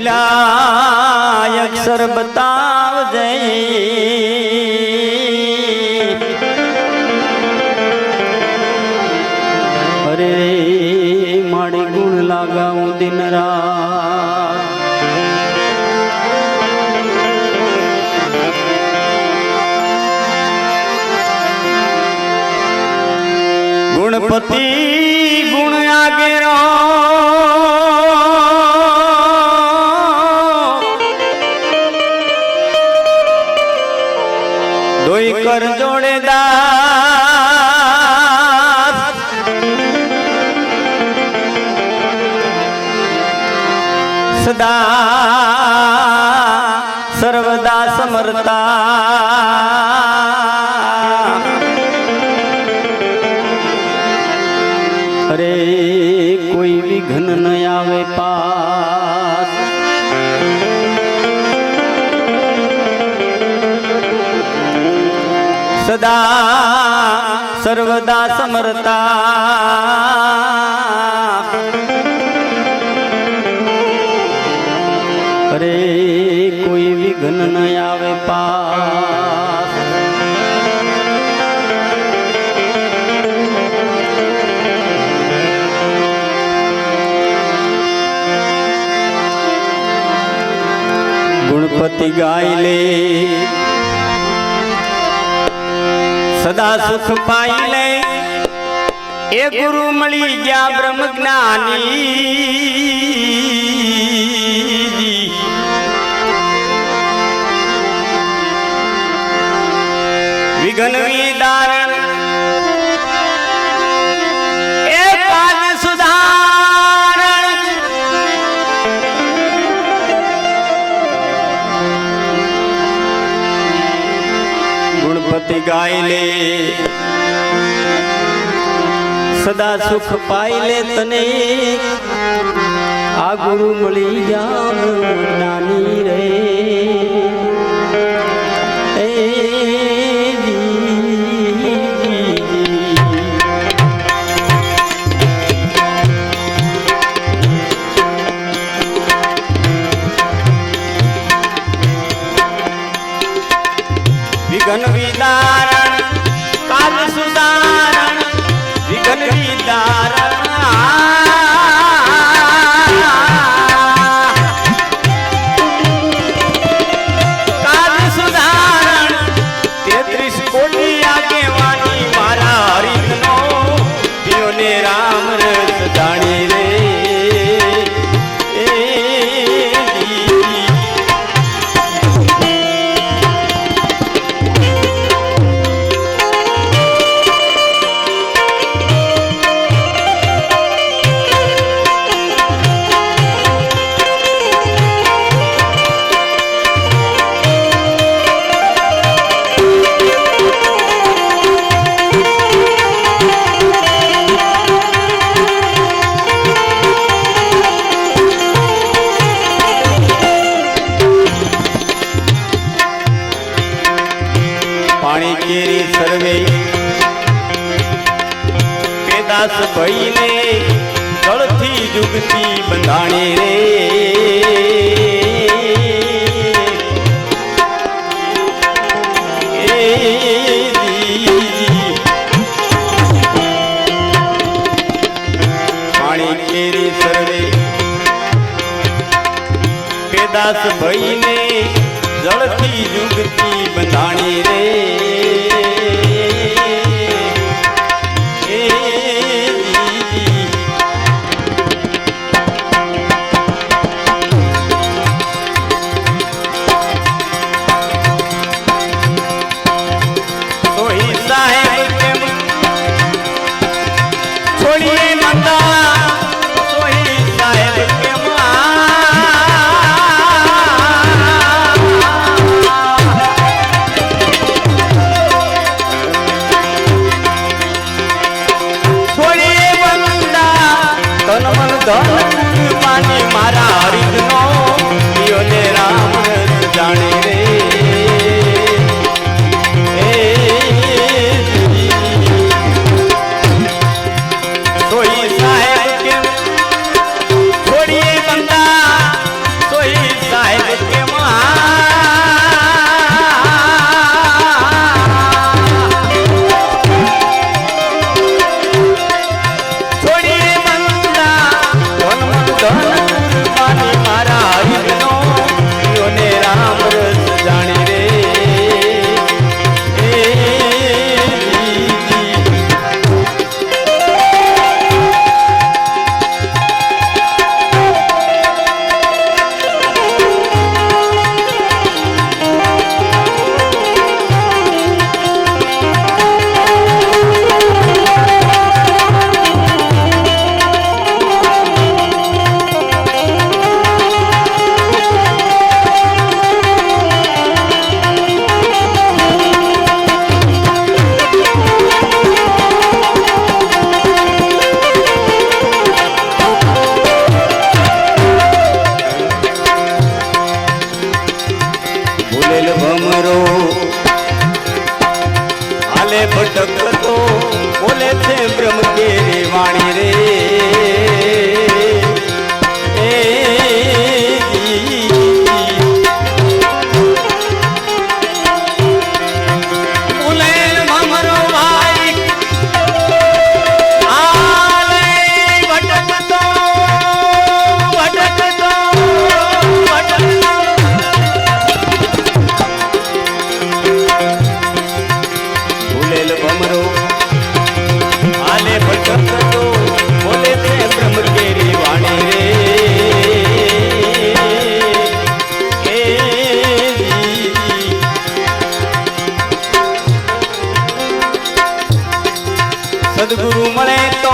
ભૂલાય અક્ષર બતાવજે. અરે કોઈ વિઘ્ન ન આવે પાસ. સદા સર્વદા સમરતા. ગુણપતિ ગાય લે. સદા સુખ પાઈ લે. એ ગુરુ મળી ગયા બ્રહ્મ જ્ઞાની. ગાય લે સદા સુખ પાઈ લે તને। આ ગુરુ મળી ગયા નાની રે। એ વિદારણ કાલ સુધારણ વિઘ્ન વિદારણ ભઈને જળથી જુગતી બંધાણી રે. સર્વે. પેદાસ ભઈને જળથી જુગતી બંધાણી રે. આવેલ ભમરો. આલે ભટકતો બોલે છે બ્રહ્મ કે વાણી રે. મળે તો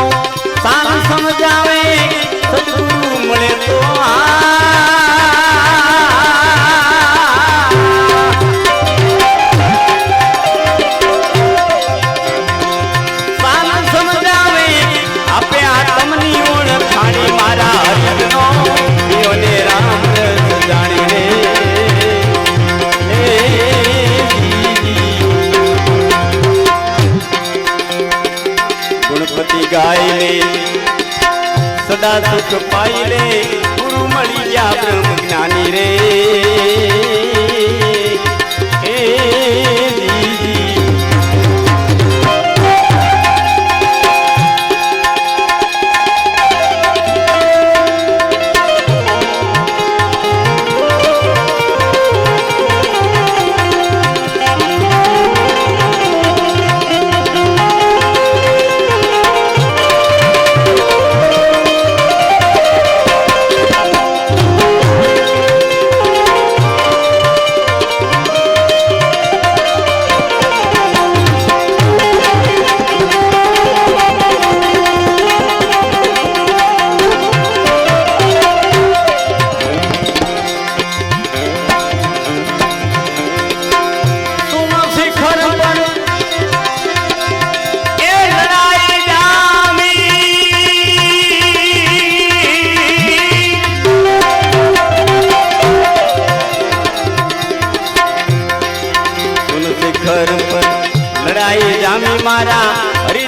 સારું સમજાવે સદગુરુ મળે તો આ જાય લે સદા સુખ પાઈ લે ગુરુ મળી ગયા બ્રહ્મ જ્ઞાની રે.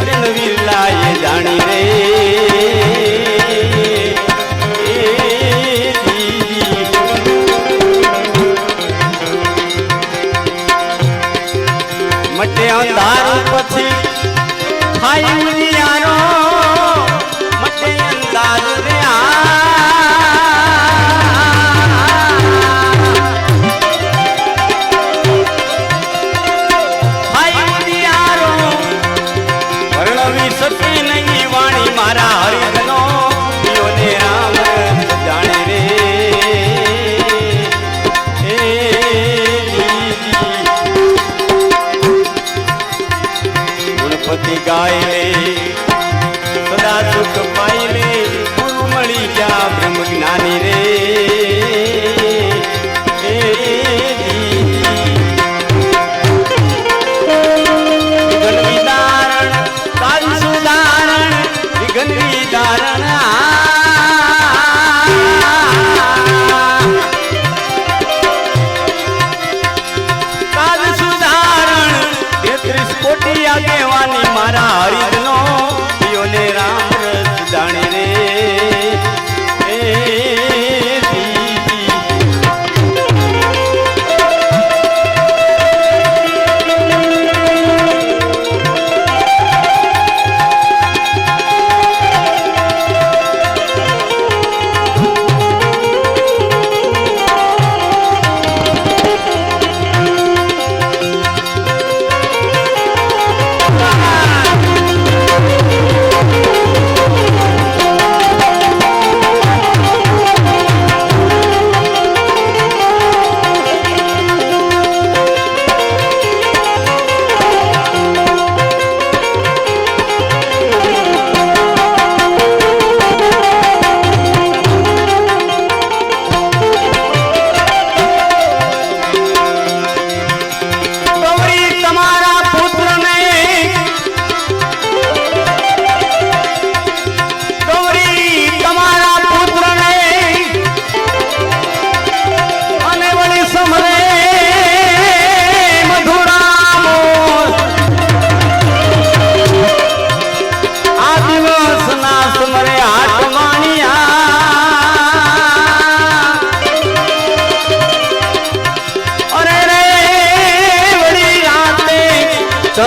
દિલવીલાએ જાણી રે. મટે અંધારું પછી થાય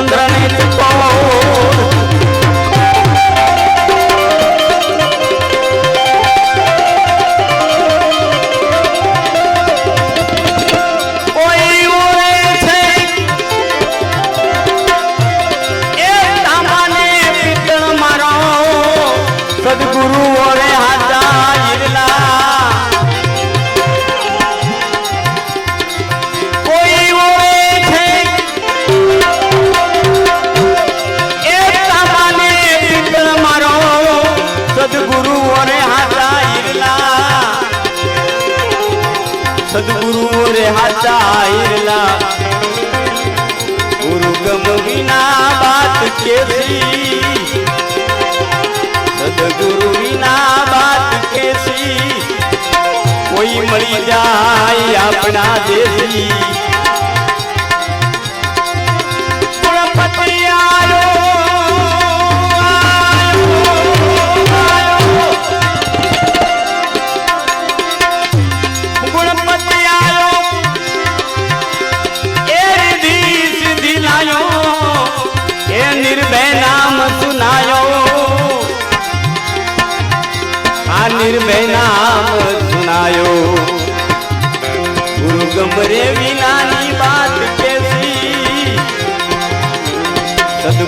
ಚಂದ್ರನೇ ಚಿಕ್ಕೋ કેસી સદગુરુ વિના વાત કેસી કોઈ મળી જાય આપણા દેશી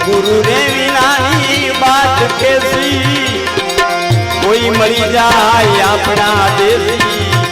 સદગુરુ રે વિનાની બાત કેસી? કોઈ મળી જાય આપણા દેશી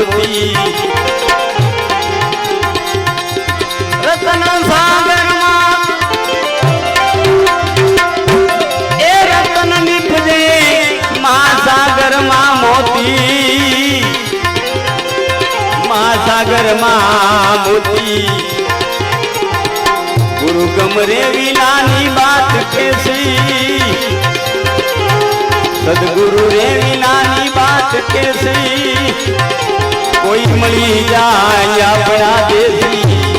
મોતી રતન સાગરમાં એ રતન નીપજે મહાસાગરમાં મોતી. મહાસાગરમાં મોતી. ગુરુ ગમરે વિનાની વાત કેસી. સદગુરુ રે વિનાની વાત કેસી. કોઈ મળી જાય આપણા દેશી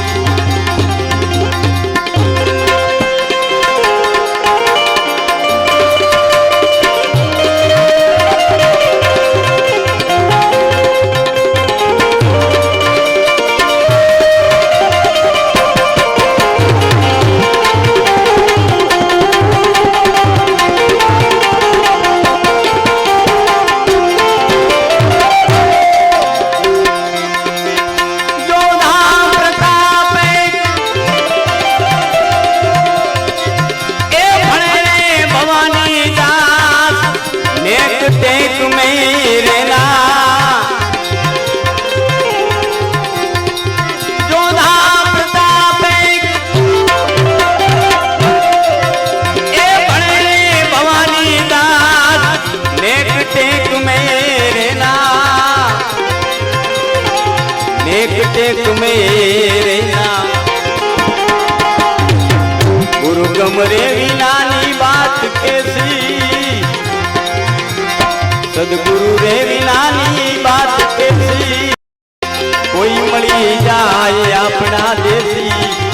ગમરે વિનાની વાત કેસી? સદગુરુ રે વિનાની વાત કેસી? કોઈ મળી જાય આપણા દેશી.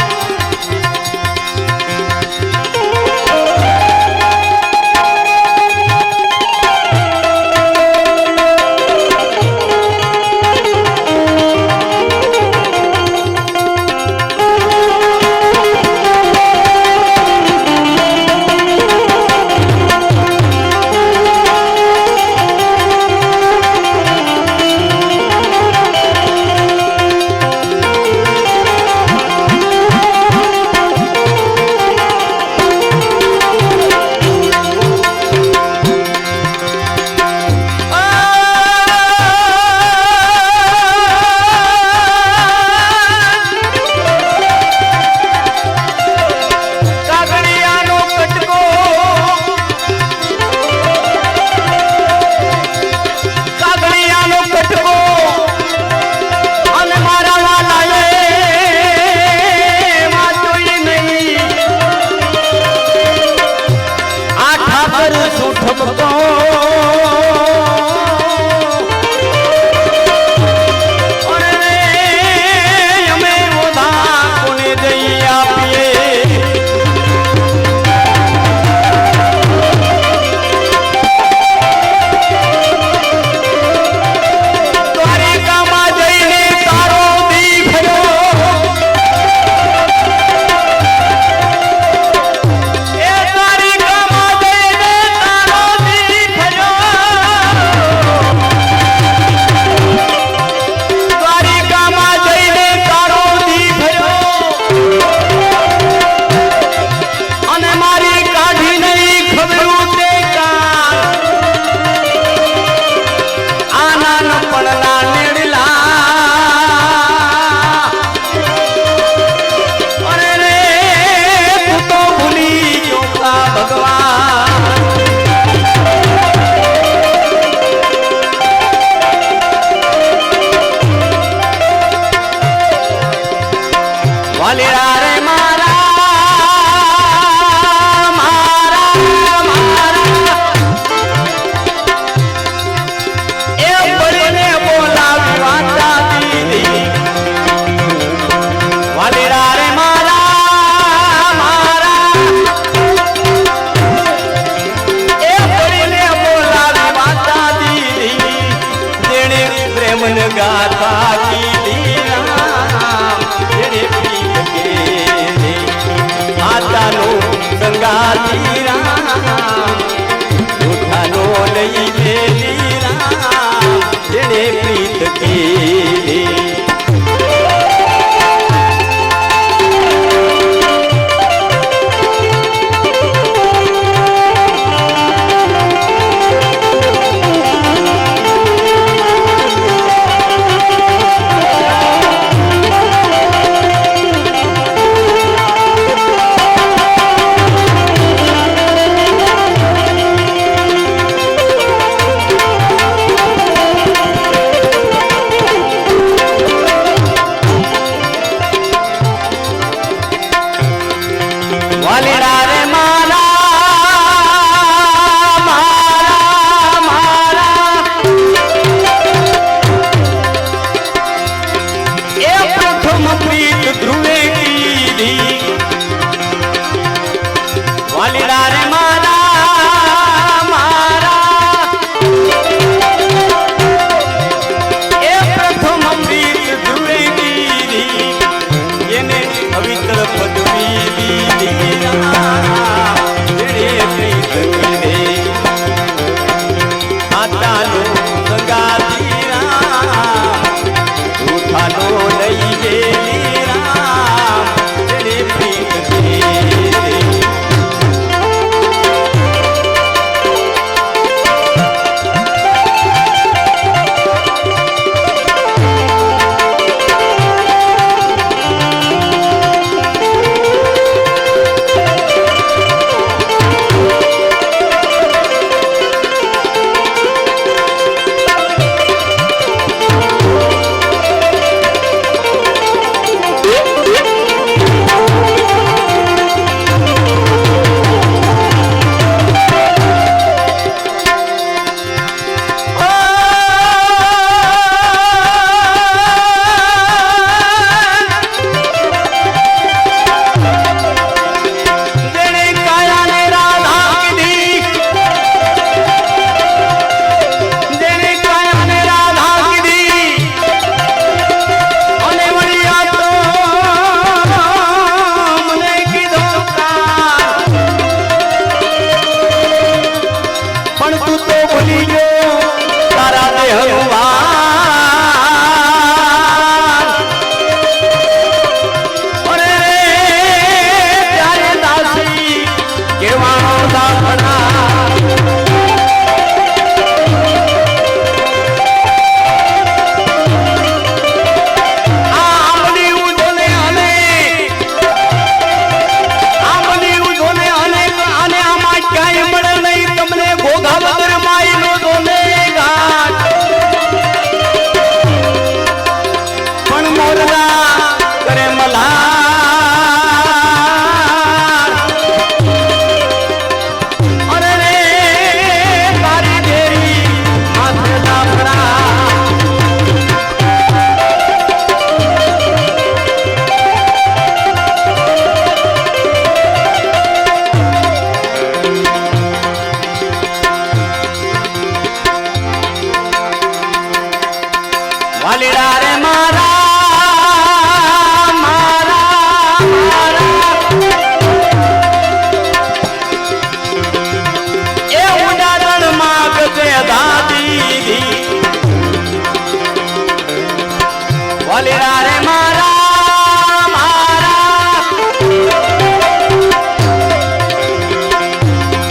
ભલેરા રે મારા મારા.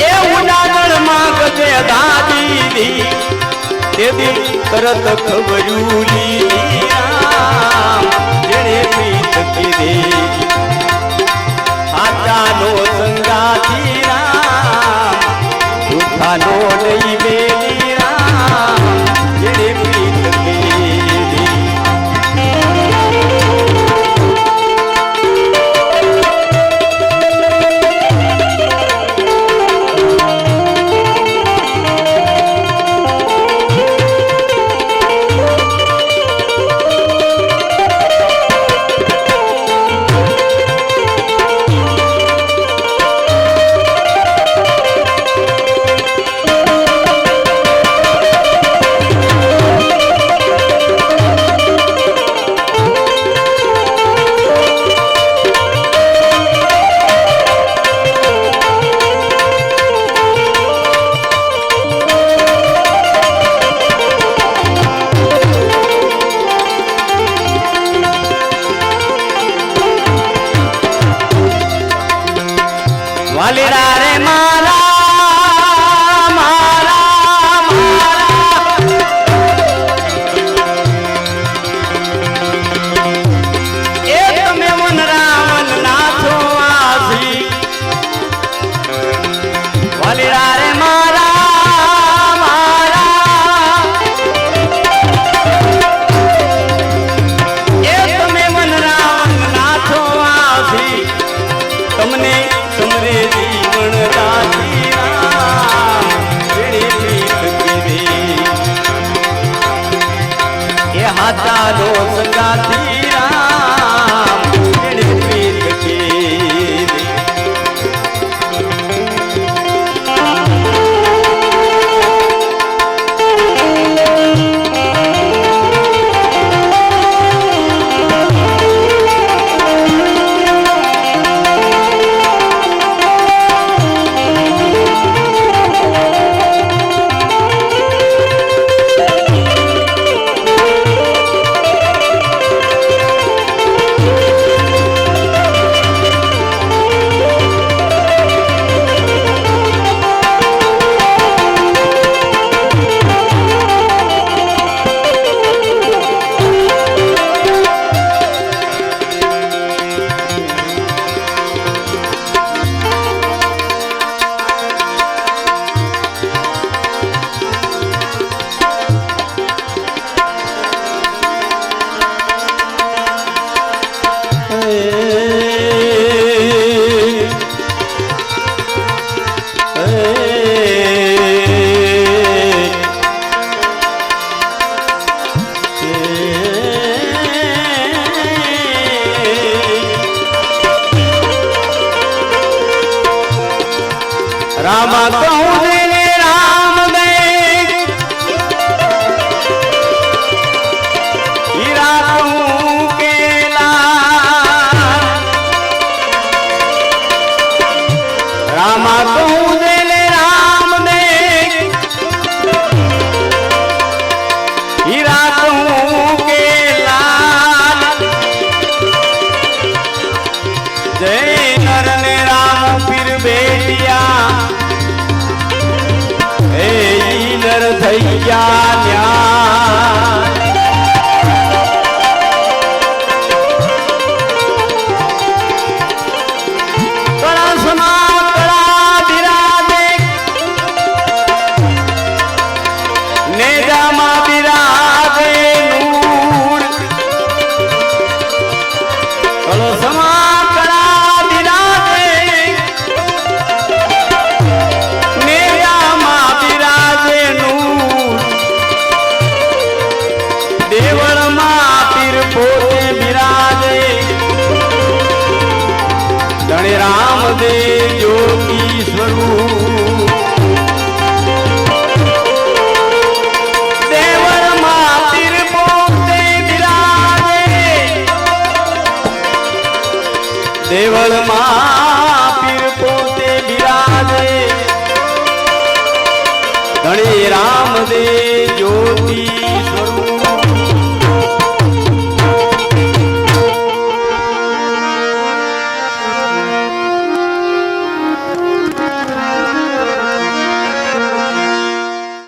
એ ઉનાગળ તરત ખબર્યું સંગાતી રામ ઉઠાનો